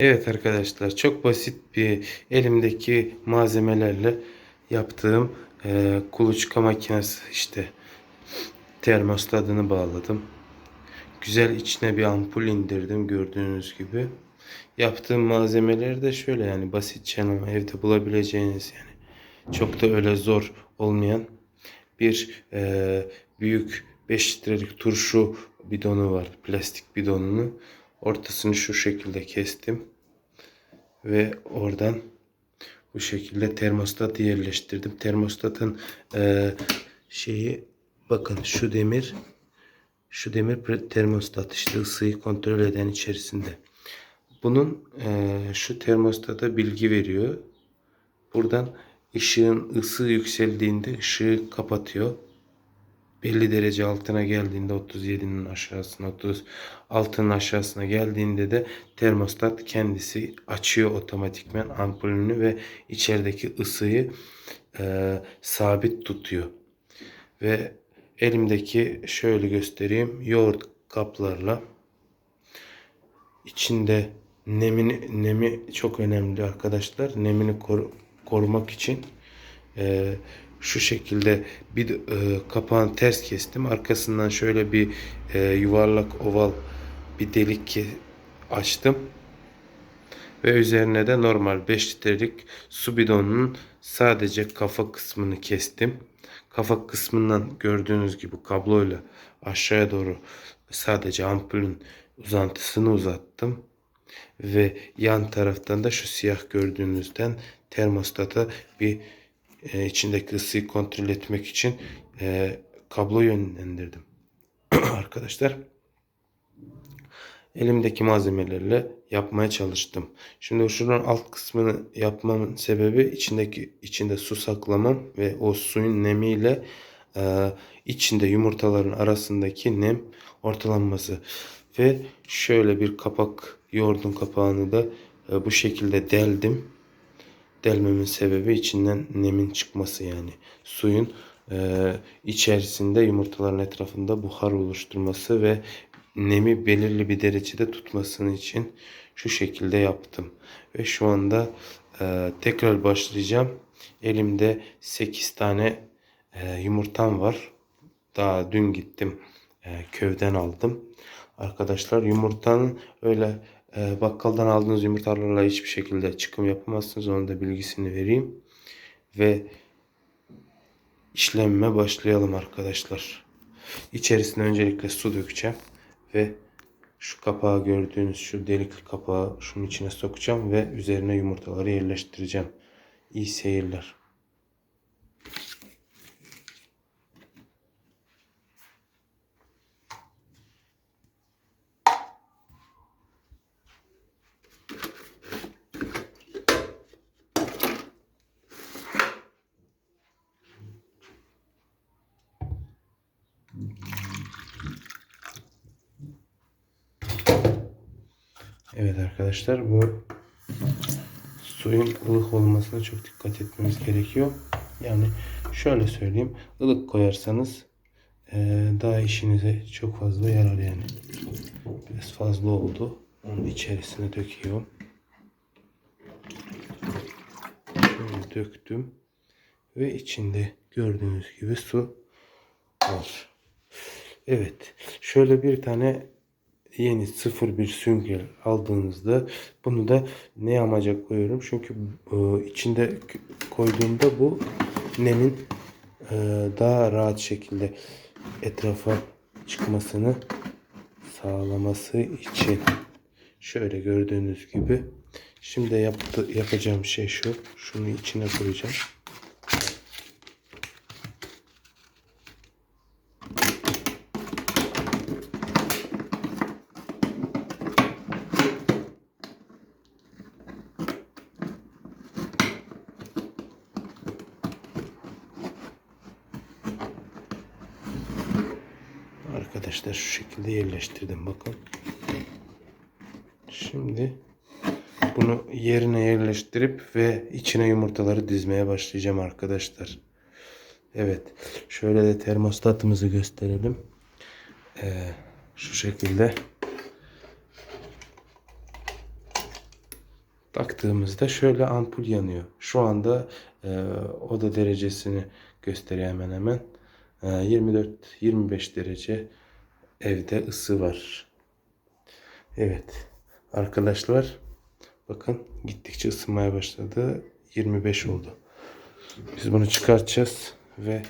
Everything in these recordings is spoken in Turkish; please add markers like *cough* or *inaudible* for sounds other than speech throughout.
Evet arkadaşlar çok basit bir elimdeki malzemelerle yaptığım e, kuluçka makinesi işte termostatını bağladım. Güzel içine bir ampul indirdim gördüğünüz gibi. Yaptığım malzemeler de şöyle yani basitçe ama evde bulabileceğiniz yani çok da öyle zor olmayan bir e, büyük 5 litrelik turşu bidonu var. Plastik bidonunu. Ortasını şu şekilde kestim. Ve oradan bu şekilde termostat yerleştirdim. Termostatın e, şeyi bakın şu demir şu demir termostat işte ısıyı kontrol eden içerisinde. Bunun e, şu termostata bilgi veriyor. Buradan ışığın ısı yükseldiğinde ışığı kapatıyor. Belli derece altına geldiğinde 37'nin aşağısına 36'nın aşağısına geldiğinde de termostat kendisi açıyor otomatikmen ampulünü ve içerideki ısıyı e, sabit tutuyor. Ve elimdeki şöyle göstereyim yoğurt kaplarla içinde nemini nemi çok önemli arkadaşlar. Nemini koru- korumak için e, şu şekilde bir e, kapağını ters kestim. Arkasından şöyle bir e, yuvarlak oval bir delik ki açtım. Ve üzerine de normal 5 litrelik su bidonunun sadece kafa kısmını kestim. Kafa kısmından gördüğünüz gibi kabloyla aşağıya doğru sadece ampulün uzantısını uzattım. Ve yan taraftan da şu siyah gördüğünüzden termostata bir e, içindeki ısıyı kontrol etmek için e, kablo yönlendirdim. *clears throat* Arkadaşlar elimdeki malzemelerle yapmaya çalıştım. Şimdi şunun alt kısmını yapmamın sebebi içindeki içinde su saklamam ve o suyun nemiyle e, içinde yumurtaların arasındaki nem ortalanması ve şöyle bir kapak yoğurdun kapağını da e, bu şekilde deldim. Delmemin sebebi içinden nemin çıkması yani suyun e, içerisinde yumurtaların etrafında buhar oluşturması ve nemi belirli bir derecede tutmasını için şu şekilde yaptım. Ve şu anda e, tekrar başlayacağım. Elimde 8 tane e, yumurtam var. Daha dün gittim e, köyden aldım. Arkadaşlar yumurtanın öyle bakkaldan aldığınız yumurtalarla hiçbir şekilde çıkım yapamazsınız. Onun da bilgisini vereyim. Ve işlemime başlayalım arkadaşlar. İçerisine öncelikle su dökeceğim ve şu kapağı gördüğünüz şu delikli kapağı şunun içine sokacağım ve üzerine yumurtaları yerleştireceğim. İyi seyirler. Evet arkadaşlar bu suyun ılık olmasına çok dikkat etmemiz gerekiyor. Yani şöyle söyleyeyim ılık koyarsanız eee, daha işinize çok fazla yarar yani. Biraz fazla oldu. Onun içerisine döküyorum. Şöyle döktüm. Ve içinde gördüğünüz gibi su var. Evet. Şöyle bir tane yeni sıfır bir sünger aldığınızda bunu da ne amaca koyuyorum? Çünkü e, içinde koyduğumda bu nemin e, daha rahat şekilde etrafa çıkmasını sağlaması için şöyle gördüğünüz gibi şimdi yaptı, yapacağım şey şu şunu içine koyacağım. Arkadaşlar şu şekilde yerleştirdim bakın. Şimdi bunu yerine yerleştirip ve içine yumurtaları dizmeye başlayacağım arkadaşlar. Evet. Şöyle de termostatımızı gösterelim. Ee, şu şekilde taktığımızda şöyle ampul yanıyor. Şu anda e, oda derecesini gösteriyor hemen hemen. E, 24-25 derece evde ısı var. Evet arkadaşlar bakın gittikçe ısınmaya başladı. 25 oldu. Biz bunu çıkartacağız ve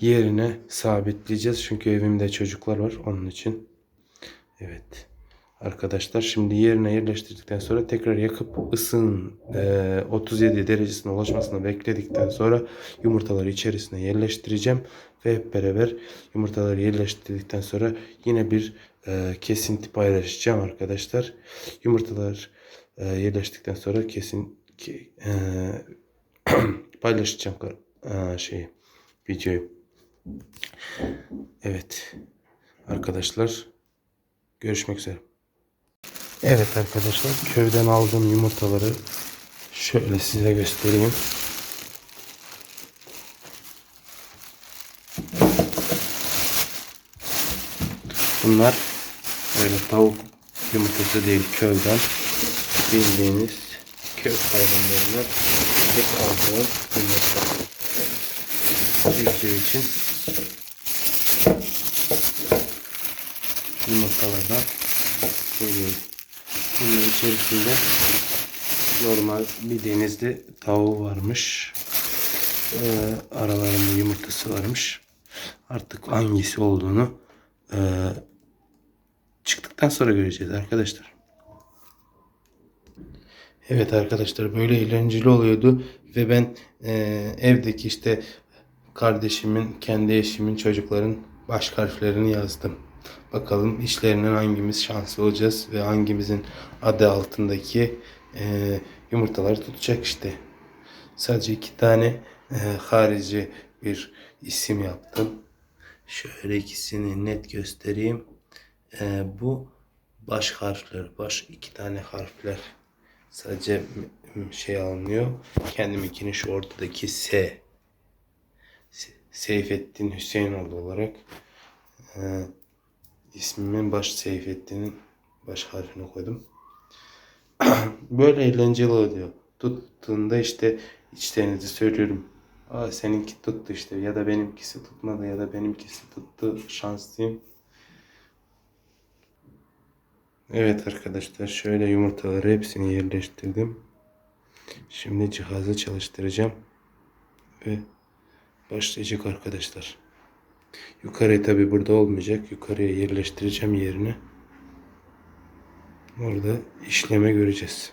yerine sabitleyeceğiz. Çünkü evimde çocuklar var onun için. Evet. Arkadaşlar şimdi yerine yerleştirdikten sonra tekrar yakıp ısının e, 37 derecesine ulaşmasını bekledikten sonra yumurtaları içerisine yerleştireceğim ve hep beraber yumurtaları yerleştirdikten sonra yine bir e, kesinti paylaşacağım arkadaşlar. Yumurtalar e, yerleştikten sonra kesin ki, e, *clears throat* paylaşacağım e, şeyi videoyu. Evet arkadaşlar görüşmek üzere. Evet arkadaşlar köyden aldığım yumurtaları şöyle size göstereyim. Bunlar öyle tavuk yumurtası değil köyden bildiğiniz köy hayvanlarından tek aldığım yumurta. Civciv için yumurtalardan söyleyeyim. Bunun içerisinde normal bir denizli tavuğu varmış. Ee, aralarında yumurtası varmış. Artık hangisi olduğunu e, çıktıktan sonra göreceğiz arkadaşlar. Evet arkadaşlar böyle eğlenceli oluyordu ve ben e, evdeki işte kardeşimin, kendi eşimin, çocukların baş harflerini yazdım. Bakalım işlerinden hangimiz şanslı olacağız ve hangimizin adı altındaki e, yumurtaları tutacak işte. Sadece iki tane e, harici bir isim yaptım. Şöyle ikisini net göstereyim. E, bu baş harfler, baş iki tane harfler. Sadece şey alınıyor. Kendiminkini şu ortadaki S. Seyfettin Hüseyinoğlu olarak e, ismimin baş Seyfettin'in baş harfini koydum. *clears throat* Böyle eğlenceli oluyor. Tuttuğunda işte içlerinizi söylüyorum. Aa seninki tuttu işte ya da benimkisi tutmadı ya da benimkisi tuttu şanslıyım. Evet arkadaşlar şöyle yumurtaları hepsini yerleştirdim. Şimdi cihazı çalıştıracağım ve başlayacak arkadaşlar. Yukarıya tabi burada olmayacak. Yukarıya yerleştireceğim yerine. Orada işleme göreceğiz.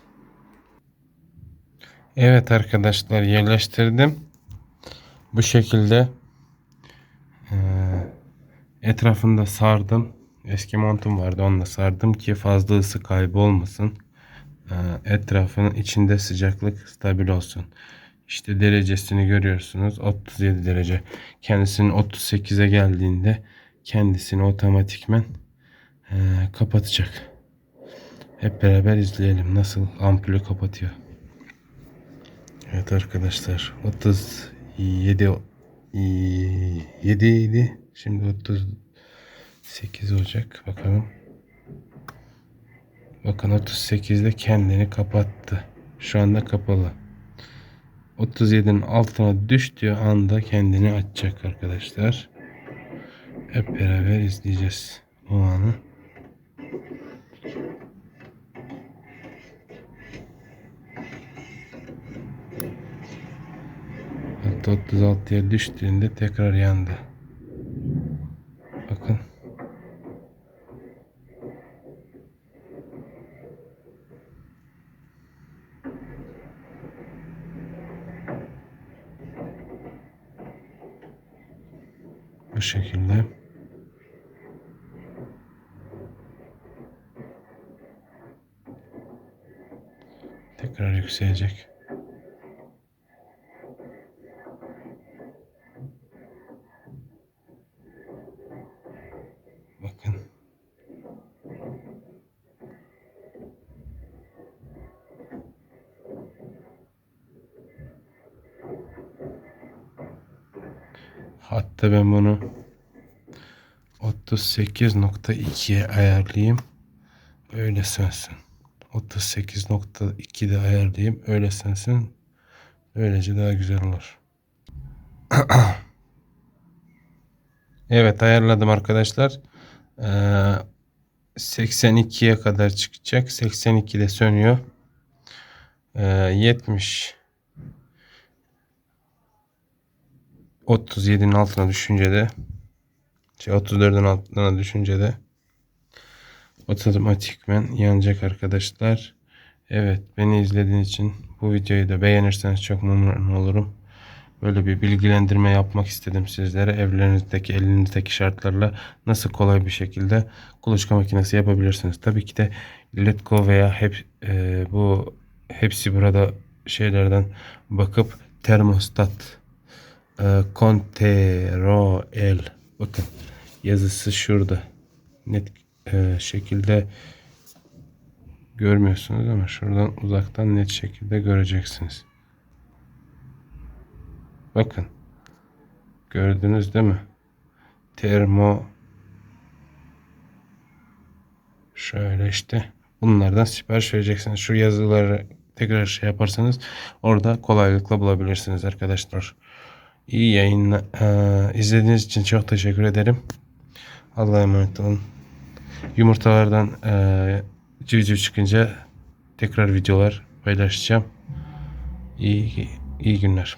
Evet arkadaşlar yerleştirdim. Bu şekilde etrafında sardım. Eski montum vardı onunla sardım ki fazla ısı kaybı olmasın. Etrafının içinde sıcaklık stabil olsun. İşte derecesini görüyorsunuz. 37 derece. Kendisinin 38'e geldiğinde kendisini otomatikmen e, kapatacak. Hep beraber izleyelim nasıl ampulü kapatıyor. Evet arkadaşlar 37 7 idi. Şimdi 38 olacak. Bakalım. Bakın 38'de kendini kapattı. Şu anda kapalı. 37'nin altına düştüğü anda kendini açacak arkadaşlar. Hep beraber izleyeceğiz o anı. Hatta 36'ya düştüğünde tekrar yandı. Bakın. Bu şekilde. Tekrar yükselecek. Bakın. Hatta ben bunu 38.2'ye ayarlayayım. Öyle sönsün. 38.2'de ayarlayayım. Öyle sensin. Böylece daha güzel olur. *clears throat* evet ayarladım arkadaşlar. Ee, 82'ye kadar çıkacak. 82'de sönüyor. Ee, 70 37'nin altına düşünce de şey 34'ün altına düşünce de otomatikmen yanacak arkadaşlar. Evet beni izlediğiniz için bu videoyu da beğenirseniz çok memnun olurum. Böyle bir bilgilendirme yapmak istedim sizlere. Evlerinizdeki elinizdeki şartlarla nasıl kolay bir şekilde kuluçka makinesi yapabilirsiniz. Tabii ki de Letgo veya hep e, bu hepsi burada şeylerden bakıp termostat e, Control bakın yazısı şurada net e, şekilde görmüyorsunuz ama şuradan uzaktan net şekilde göreceksiniz. Bakın. Gördünüz değil mi? Termo şöyle işte bunlardan sipariş vereceksiniz. Şu yazıları tekrar şey yaparsanız orada kolaylıkla bulabilirsiniz arkadaşlar. İyi yayın izlediğiniz için çok teşekkür ederim. Allah'a emanet olun. Yumurtalardan e, civciv çıkınca tekrar videolar paylaşacağım. İyi, iyi günler.